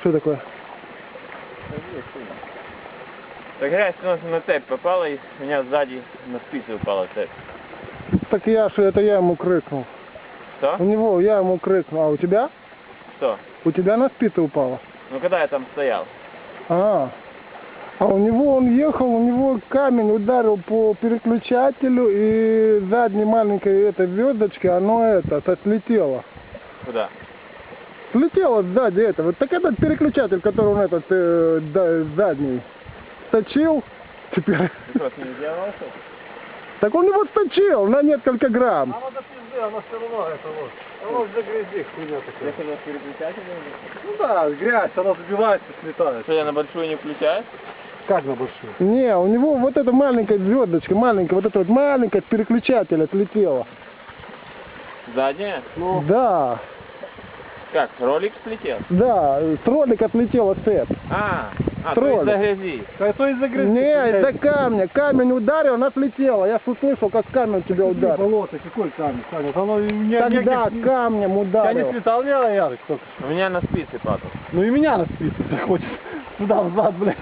что такое? Так грязь на цепь попала, и у меня сзади на спицы упала цепь. Так я что, это я ему крикнул. Что? У него я ему крикнул. А у тебя? Что? У тебя на спицы упало? Ну когда я там стоял? А. А у него он ехал, у него камень ударил по переключателю и задней маленькой этой звездочке, оно это, со- слетело. Куда? Слетело сзади этого. Так этот переключатель, который он этот э, да, задний сточил, теперь. Так он его сточил на несколько грамм. Она до пизды, она все равно это вот. Она за грязи хуйня такая. хотел с переключателем? Ну да, грязь, она забивается, слетает. Что я на большую не включаю? Как на большую? Не, у него вот эта маленькая звездочка, маленькая, вот эта вот маленькая переключатель отлетела. Задняя? Ну, Да, Как, ролик слетел? да, с ролика отлетела цепь. А, а то Ролик. из-за грязи. а то из-за грязи. Не, из-за камня. Камень ударил, она слетела. Я ж услышал, как камень тебя ударил. болото, какой камень, Саня? Оно не, Тогда не, камнем Я не ударил. слетал, я Ярик только что. У меня на спице падал. Ну и меня на спице хочет. Сюда, взад, блядь.